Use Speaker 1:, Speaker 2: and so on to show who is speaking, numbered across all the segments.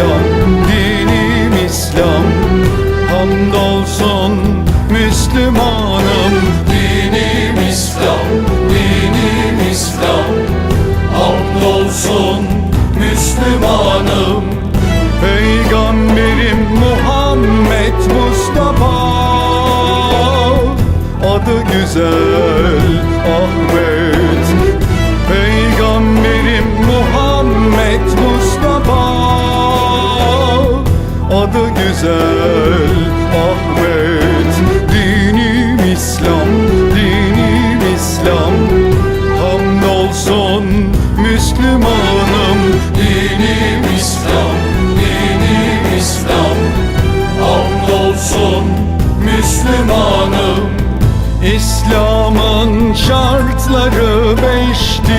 Speaker 1: İslam, dinim İslam. Hamdolsun Müslümanım.
Speaker 2: Dinim İslam, dinim İslam. Hamdolsun Müslümanım.
Speaker 1: Peygamberim Muhammed Mustafa. Adı güzel güzel Ahmet Dinim İslam, dinim İslam. Hamdolsun Müslümanım
Speaker 2: Dinim İslam, dinim İslam. Hamdolsun Müslümanım
Speaker 1: İslam'ın şartları beştir.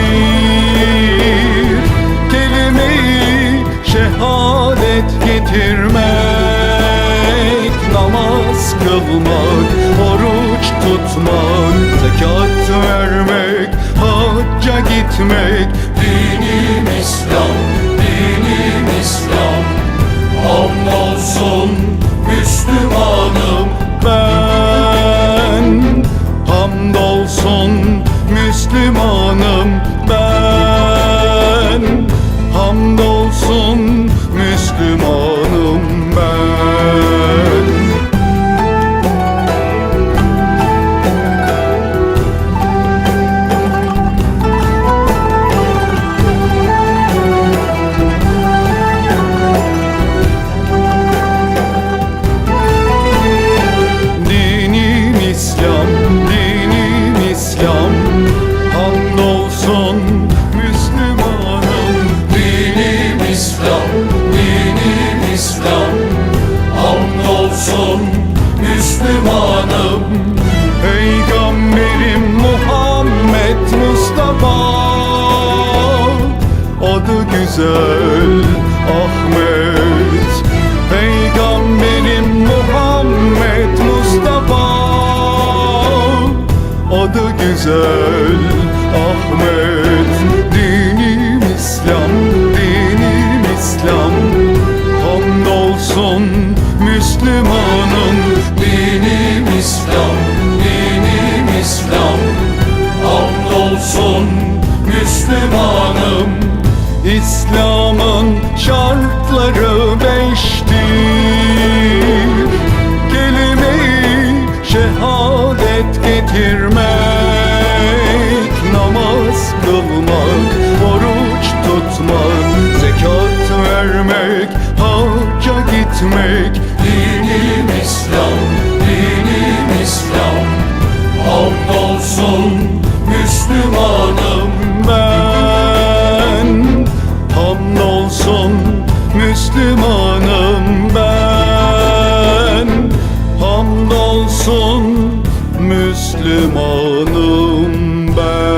Speaker 1: Kelime-i şehadet getirmek Namaz kılmak, oruç tutmak Zekat vermek, hacca gitmek.
Speaker 2: Dinim İslam, dinim İslam. Hamdolsun Müslümanım.
Speaker 1: Ben hamdolsun Müslümanım. Ben Hamdolsun Müslümanım dinim İslam Hamdolsun Müslümanım. Peygamberim Muhammed Mustafa. Adı güzel Ahmet. Peygamberim Muhammed Mustafa. Adı güzel Ahmet Müslümanım İslam'ın şartları beştir Kelime-i şehadet getirmek Namaz kılmak, oruç tutmak Zekat vermek, hacca gitmek.
Speaker 2: Dinim İslam,
Speaker 1: Hamdolsun Müslümanım ben